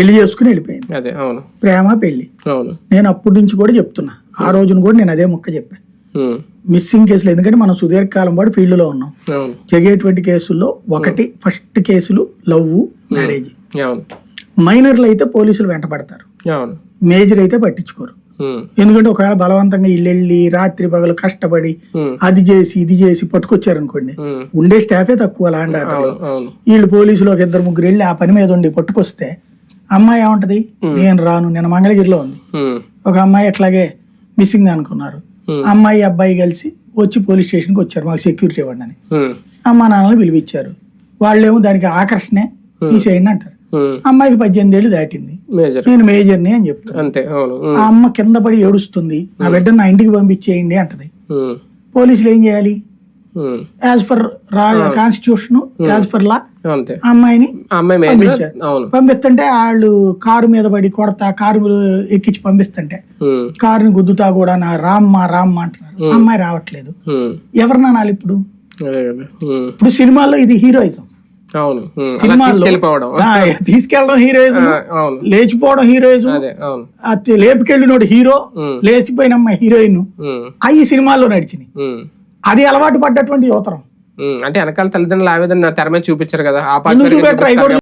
పెళ్ళి చేసుకుని వెళ్ళిపోయింది. అదే అవును. ప్రేమ పెళ్ళి. అవును. నేను అప్పటి నుంచి కూడా చెప్తున్నా. ఆ రోజున కూడా నేను అదే ముక్క చెప్పాను మిస్సింగ్ కేసులు ఎందుకంటే మనం సుదీర్ఘకాలం పాటు ఫీల్డ్లో ఉన్నాం జరిగేటువంటి కేసుల్లో ఒకటి ఫస్ట్ కేసులు లవ్ మ్యారేజ్. మైనర్లు అయితే పోలీసులు వెంటపడతారు అవును. మేజర్ అయితే పట్టించుకోరు. ఎందుకంటే ఒకవేళ బలవంతంగా ఇల్లెళ్ళి రాత్రి పగలు కష్టపడి అది చేసి ఇది చేసి పట్టుకొచ్చారనుకోండి ఉండే స్టాఫే తక్కువ అవును. వీళ్ళు పోలీసులు ఒక ఇద్దరు ముగ్గురు వెళ్ళి ఆ పని మీద ఉండి పట్టుకొస్తే అమ్మాయి ఏమంటది? నేను రాను నేను మంగళగిరిలో ఉంది. ఒక అమ్మాయి ఎట్లాగే మిస్సింగ్ అనుకున్నారు. అమ్మాయి అబ్బాయి కలిసి వచ్చి పోలీస్ స్టేషన్కి వచ్చారు మాకు సెక్యూరిటీ ఇవ్వండి అని. అమ్మా నాన్నలు పిలిపించారు. వాళ్ళేమో దానికి ఆకర్షణే తీసేయండి అంటారు. అమ్మాయికి పద్దెనిమిది ఏళ్ళు దాటింది. మేజర్. నేను మేజర్ని అని చెప్తాను ఆ అమ్మ కింద పడి ఏడుస్తుంది. నా బిడ్డను నా ఇంటికి పంపించేయండి అంటది. పోలీసులు ఏం చేయాలి? యాజ్ ఫర్ రా కాన్స్టిట్యూషన్ యాజ్ ఫర్ లా అంతే. అమ్మాయిని పంపించారు. పంపిస్తుంటే వాళ్ళు కారు మీద పడి కొడతా కారు ఎక్కించి పంపిస్తుంటే కారుని గుద్దుతా కూడా నా రామ్మ రామ్మ అంటున్నారు. అమ్మాయి రావట్లేదు. ఉమ్, ఎవరిని అనాలి ఇప్పుడు? ఇప్పుడు సినిమాల్లో ఇది హీరోయిజం. అవును. తీసుకెళ్ళడం హీరోయిజం. లేచిపోవడం హీరోయిజం. లేపుకెళ్ళినోడు హీరో లేచిపోయిన అమ్మాయి హీరోయిన్. అవి సినిమాల్లో నడిచినాయి. అది అలవాటు పడ్డటువంటి యువతరం. అంటే వెనకాల తల్లిదండ్రులు ఆవేదన తెర మీద చూపించారు కదా. ఆ ఎందుకు